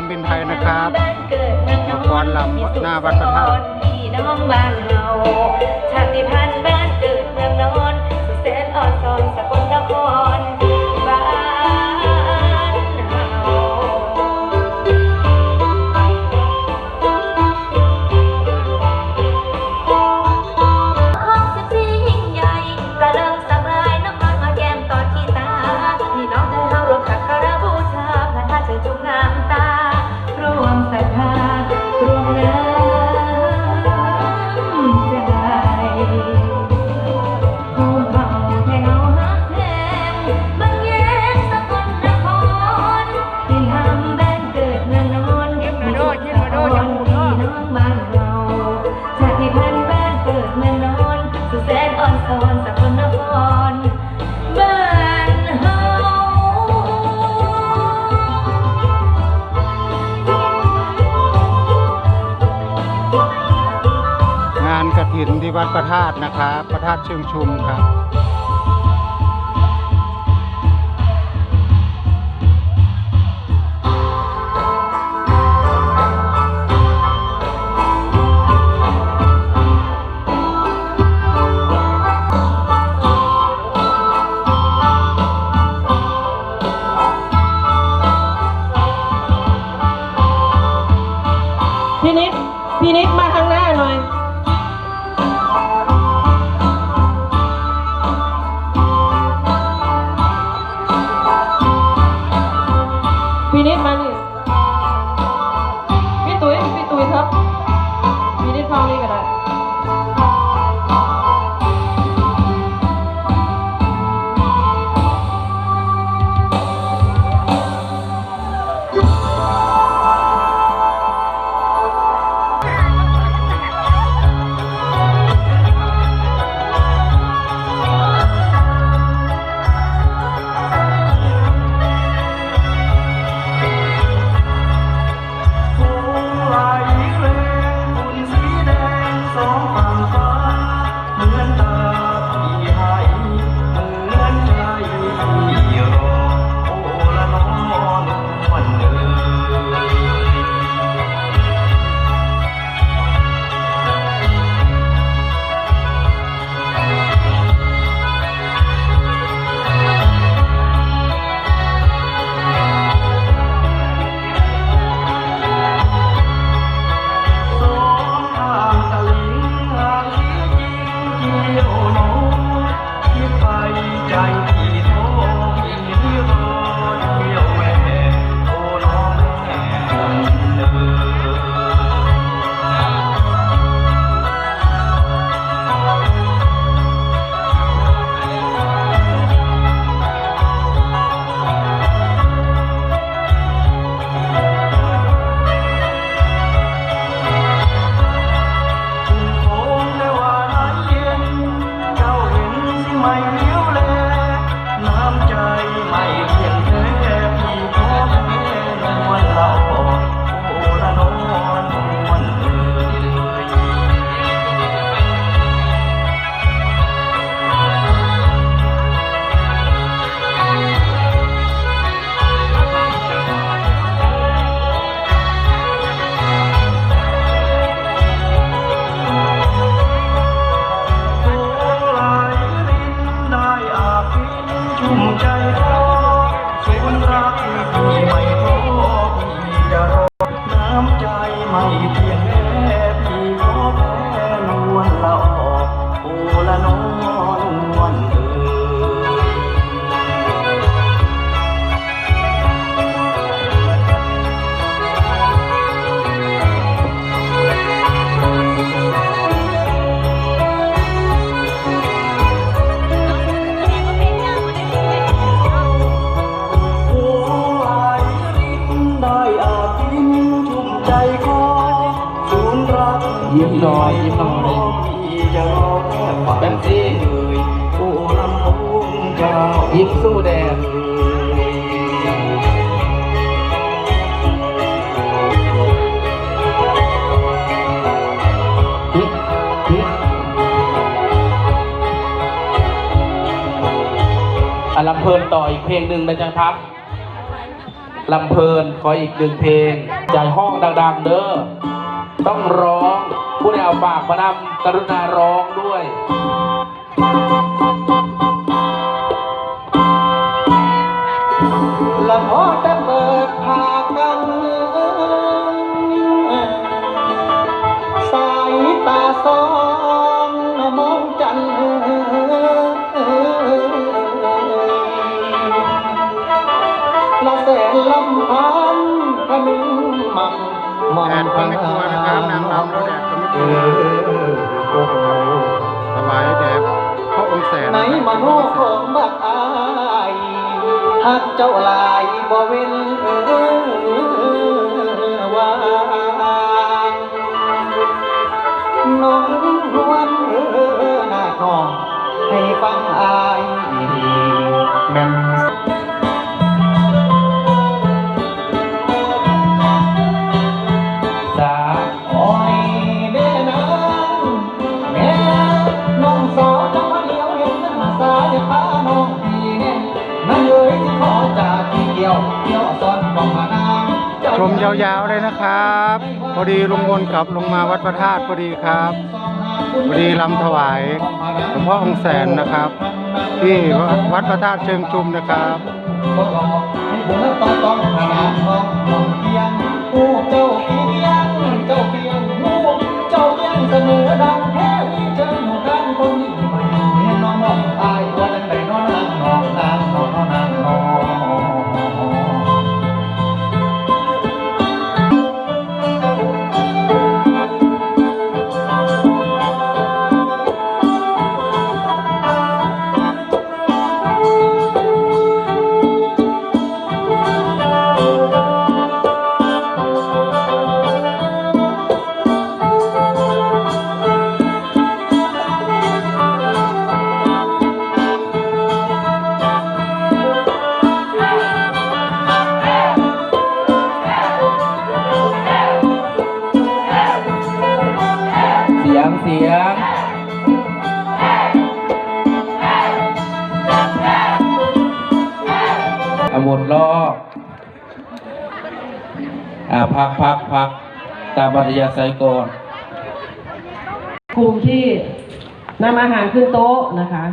การบินไทยนะครับมาฟ้อนลำหน้าวัดพระธาตุ งานกระถินที่วัดพระธาตุนะครับพระธาตุเชิงชุมครับ นิดพี่นิดมาท ยิ้มน้อยยิ้มหน้อยจะรอแค่ฝันที่เอ่ยผู้ลำพูนเจ้ายิ้มสู้แดดลำเพลินต่ออีกเพลงหนึ่งนะจ๊ะครับลำเพลินขออีกหนึ่งเพลงใจห้องดังๆเด้อ ต้องร้องผู้ใดเอาปากมานำกรุณาร้องด้วยละพอจะเปิดผากันสายตาสองมองจันทร์ละแสนลำพันพนึงมันมัน แดดก็ไม่กลัวนะครับนางรำแล้วแดดก็ไม่กเอลัวอโอ้โหถวายแด่พระองค์แสนในมโนของบักอายหักเจ้าลายบ่เว้นเออวางน้องนวลเออหน้าน้องให้ฟังอายแม่น มยาวๆเลยนะครับ พอดีลุงวนกลับลงมาวัดพระธาตุพอดีครับพอดีลำถวายหลวงพ่อองค์แสนนะครับ ที่วัดพระธาตุเชิงชุมนะครับตองตองขนาดของน้องเพียงผู้เจ้า สียงอาหมดรอบอ่าพักพักพักตามปัทยาไซก่อนกลุ่มที่นำอาหารขึ้นโต๊ะนะคะ